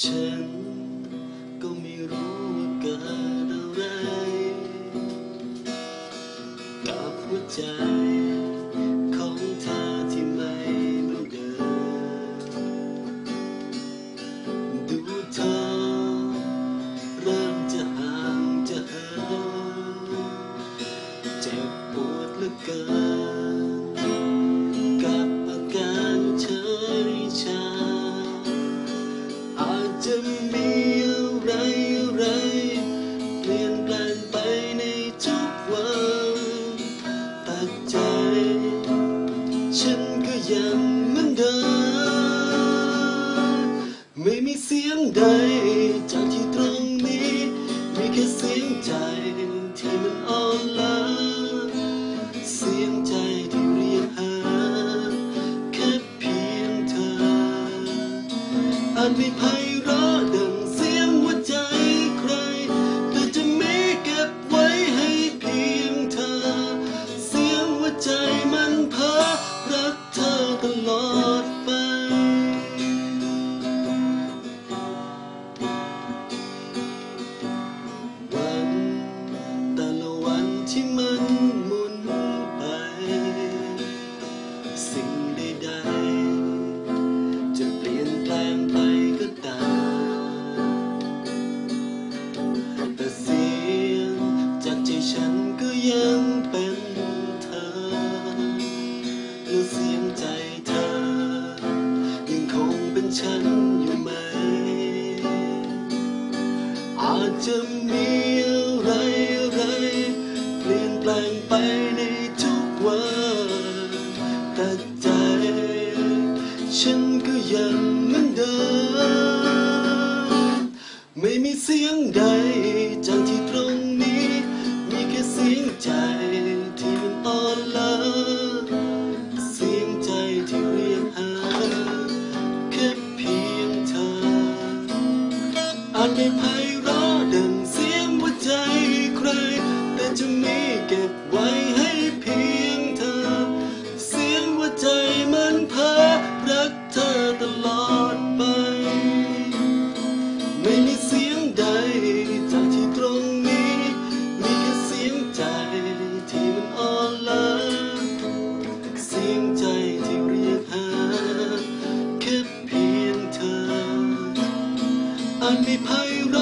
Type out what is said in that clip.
ฉันก็ไม่รู้ว่าเกิดอะไรกับหัวใจของเธอที่ไม่เหมือนเดิมดูเธอเริ่มจะห่างจะเหินเจ็บปวดเหลือเกิน ยังเหมือนเดิมไม่มีเสียงใดจากที่ตรงนี้ มีแค่เสียงใจที่มันอ่อนล้าเสียงใจที่เรียกหาแค่เพียงเธออานไม่ไพ่ อดไป วันแต่ละวันที่มันหมุนไป สิ่งใดๆจะเปลี่ยนแปลงไปก็ตามแต่เสียงจากใจฉันก็ยังเป็น ฉันอยู่ไหม อาจจะมีอะไรอะไรเปลี่ยนแปลงไปในทุกวัน แต่ใจ ฉันก็ยังเหมือนเดิม ไม่มีเสียงใดจากที่ตรงนี้ มีแค่เสียงใจ อา ไม่ไพเรา